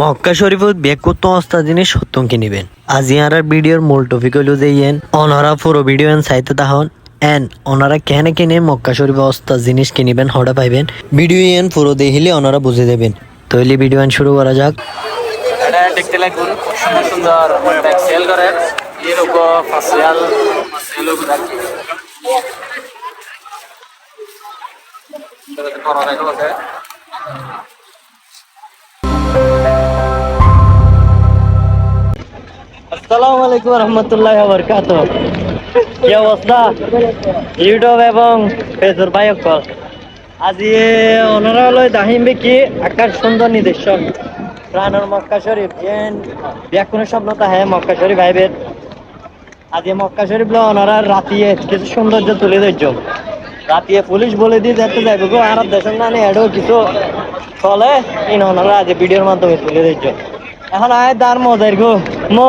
মক্কা শরীফত বেকুত্ত অস্তা জিনিস সত্যম কিনিবেন আজ ইয়ার ভিডিওর মূল টপিক হইল যে ইয়েন, অনারা পুরো ভিডিও এন সাইতে তাহন এন ওনারা কেন কিনে মক্কা শরীফ অস্তা জিনিস কিনিবেন হঠাৎ পাইবেন। ভিডিও এন পুরো দেখিলে ওনারা বুঝে দেবেন। তৈলি ভিডিও এন শুরু করা যাক। দেখতে আসসালামু আলাইকুম রহমতুল্লাহ বরকাত কি অবস্থা? ইউটিউব এবং ফেসবুক ভাই সকল আজি ওনারা হলো কি আকাশ সুন্দর নিদর্শন। প্রাণর মক্কা শরীফ ব্যাকুণের স্বপ্নতা হ্যাঁ মক্কা শরীফ ভাইবের আজি মক্কা শরীফ ওনারা রাতিয়ে কিছু সৌন্দর্য তুলে ধরছ। রাতিয়ে পুলিশ বলে দিয়ে যেতে যাইব গো আর দেশের না এডও কিছু চলে। ওনারা আজ ভিডিওর মাধ্যমে তুলে ধরছ। এখন আয় দার মজার গো। মো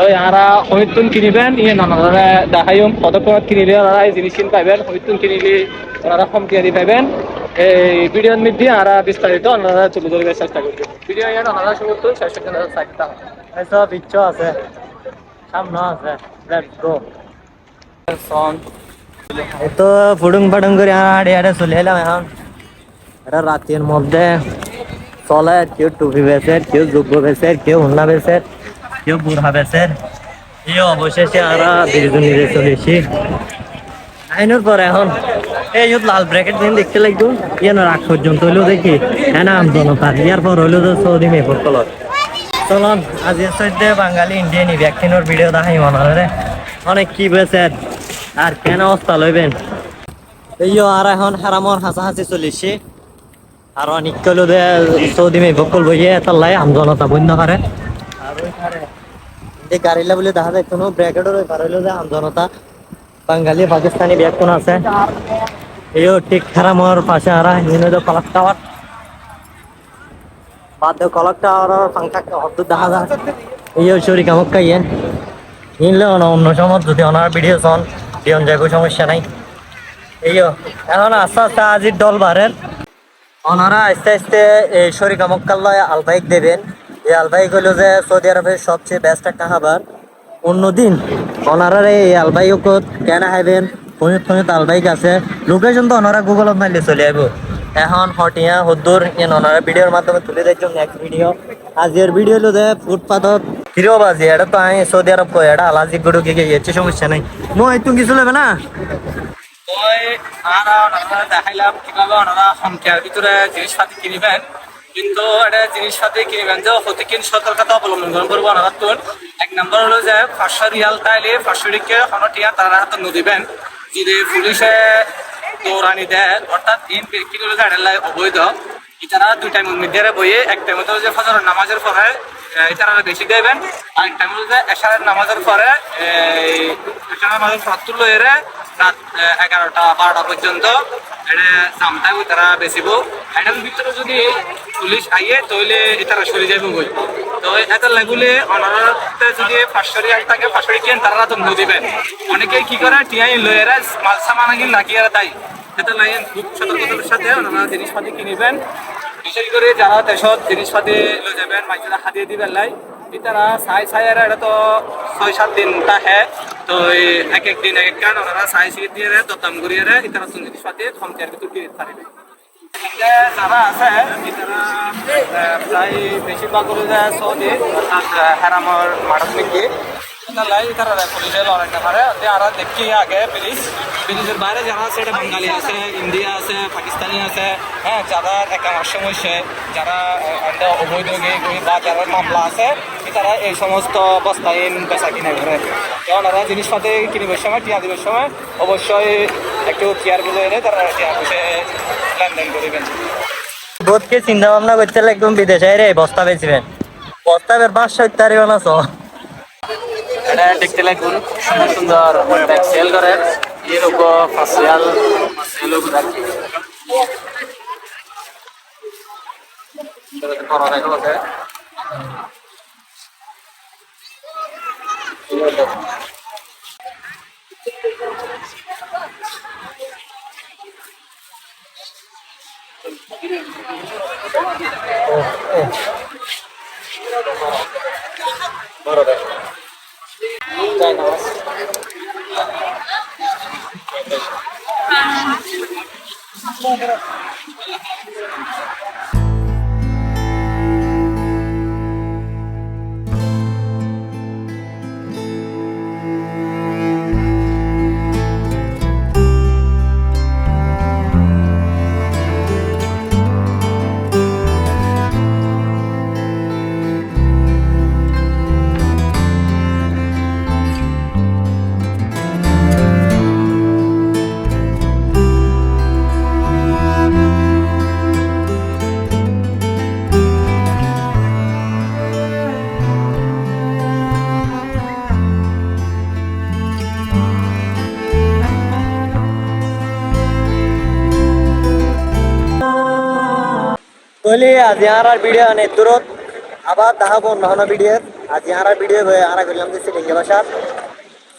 ওই আরা হমিতুন কিনিবেন ইয়ে নানারা দেখাইম পদক্ষেপ কিনিলে এই জিনিস কিন পাইবেন হমিতুন কিনিলে ওনারা হম দিয়া পাইবেন। এই ভিডিওর মধ্যে আরা বিস্তারিত ওনারা তুলে ধরবার চেষ্টা করবেন ভিডিও ইয়ার ওনারা শুরু করুন শেষ পর্যন্ত সাইডটা এসব ইচ্ছা আছে। সামনে আছে। লেটস গো তো ফুডুং ফাডুং করে আড়ে আড়ে চলে এলাম এখন। এটা রাতের মধ্যে চলে কেউ টুপি বেচে কেউ যোগ্য বেচে কেউ হুন্না বেচে। কেউ বুড়া বেচে এই অবশেষে আমরা বিরুদ্ধ নিজে চলেছি আইনের পরে এখন এই লাল ব্র্যাকেট দিন দেখতে লাগতো ইয়ে না রাখ পর্যন্ত হইল দেখি। হ্যাঁ না জনতা ইয়ার পর হইল তো সৌদি মেপুর কলর চলন, আজি সদ্যে বাঙালি ইন্ডিয়ান ভ্যাকসিনের ভিডিও দেখাই মনে অনেক কি বেছে আর কেন অবস্থা লইবেন? এই আর এখন হারামর হাসাহাসি চলিছে আর অনেক কইলো দে সৌদি মে বকল বইয়ে এত লাই আম জনতা বন্য করে। আর ওইখানে এই গাড়িলা বলে দেখা যায়, কোনো যে আম জনতা বাঙালি, পাকিস্তানি ব্যাগ কোন আছে? ঠিক পাশে ইউনো কলাক টাওয়ার টাওয়ার দেখা যায়। এইও শরী কামক নিলে অন্য সময় যদি ওনার ভিডিও চন, দিয়ন যাগো সমস্যা নাই। এইও, এখন আস্তে আস্তে আজির দল বাড়েন ওনারা আস্তে আস্তে এই শরীর মক্কাল্লায় আলবাইক দেবেন। এই আলবাইক হলো যে সৌদি আরবের সবচেয়ে বেস্ট একটা খাবার। আলবাইক কেন আছে লোকেশন তো মারলে চলে আইব। এখন হটিয়া, হদ্দুর ভিডিওর মাধ্যমে তুলে দেখছ নেক্সট ভিডিও আজকের ভিডিও হলো যে ফুটপাথত হিরো বাজি এটা তো আমি সৌদি আরব কই, এটা আলাজি কি গিয়েছে সমস্যা নাই। মই তুমি কিছু লেবে না? দেখাইলাম, কীভাবে ওনারা ভিতরে জিনিসপাতি কিন্তু এটা জিনিসপাতি কিনিবেন যে প্রতিকিন সতর্কতা অবলম্বন করুন করব তোর এক নম্বর হলো যে, পাঁচশো রিয়াল তাইলে পাঁচশো টিকে কোনো টিয়া তারা হাতে নদিবেন যদি পুলিশে দৌড়ানি দেয়, অর্থাৎ দিন কি করে গাড়ি অবৈধ। ইতারা দুই টাইমের মধ্যে বইয়ে, এক টাইমে তো যে ফজর নামাজের পরে ইতারা বেশি দেবেন। আর এক টাইম যে, এশারের নামাজের পরে এশারের নামাজের সত্তর লইরে রাত এগারোটা, বারোটা পর্যন্ত এটা জামটাই তারা বেচিব। এটার ভিতরে যদি পুলিশ আইয়ে, তাহলে তারা সরে যাইব বই তো এটা লাগুলে অনারতে যদি পাঁচশো রিয়াল থাকে পাঁচশো কেন তারা তো নদিবেন অনেকে কি করে টিয়াই লয়েরা মাল সামান লাগিয়ে তাই এটা লাগে খুব সতর্কতার সাথে ওনারা জিনিসপাতি কিনিবেন। বিশেষ করে যারা দেশত জিনিসপাতি লৈ যাবেন মাইজরা হাতিয়ে দিবেন লাই। তারা চাই চাই আর এটা তো ছয় সাত দিন তাহে তো এক এক দিন এক এক কারণ ওনারা চাই চিকি দিয়ে দতাম করিয়ে ইতারা জিনিসপাতি কমতিয়ার ভিতর কিনে পারিবে যারা আছে তারা প্রায় বেশিরভাগ করে যায় সৌদি, অর্থাৎ হেরামর মাঠত নাকি। লাই তারা পুলিশে পারে। আর দেখি আগে ব্রিজ ব্রিজের বাইরে যারা আছে, এটা বাঙালি আছে, ইন্ডিয়া আছে, পাকিস্তানি আছে। হ্যাঁ যারা একাংশ সমস্যা যারা অবৈধ বা যারা মামলা আছে তারা এই সমস্ত বস্তাইন বেচা কিনা করে। তো ওনারা জিনিসপাতি কিনিবার সময় টিয়া দিবার সময় অবশ্যই একটু কেয়ার বুঝে এনে তারা টিয়া বসে লেনদেন করিবেন। বোধকে চিন্তা ভাবনা করতে একদম বিদেশে রে বস্তা বেচবেন। বস্তা বের পাঁচশো ইত্যাদি বানাছো এটা দেখতে লাগুন সুন্দর সুন্দর ব্যাগ সেল করে। এরকম ফাসিয়াল ফাসিয়াল করা দেখা আছে বলি আজি আর ভিডিও অনেক দূরত আবার দেখাবো অন্য ভিডিও আজি আর ভিডিও হয়ে আর করলাম যে সিটিংগে ভাষার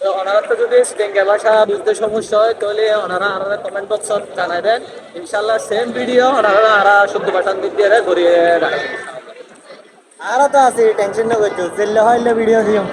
তো ওনারা তো যদি সিটেঙ্গা ভাষা বুঝতে সমস্যা হয়, তাহলে ওনারা আর কমেন্ট বক্সত জানাবেন ইনশাল্লাহ সেম ভিডিও ওনারা আর শুদ্ধ ভাষা দিক দিয়ে ঘুরিয়ে আর তো আছে টেনশন না করছ চেললে হইলে ভিডিও দিও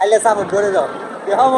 আইলে সাপোর্ট করে যাও হব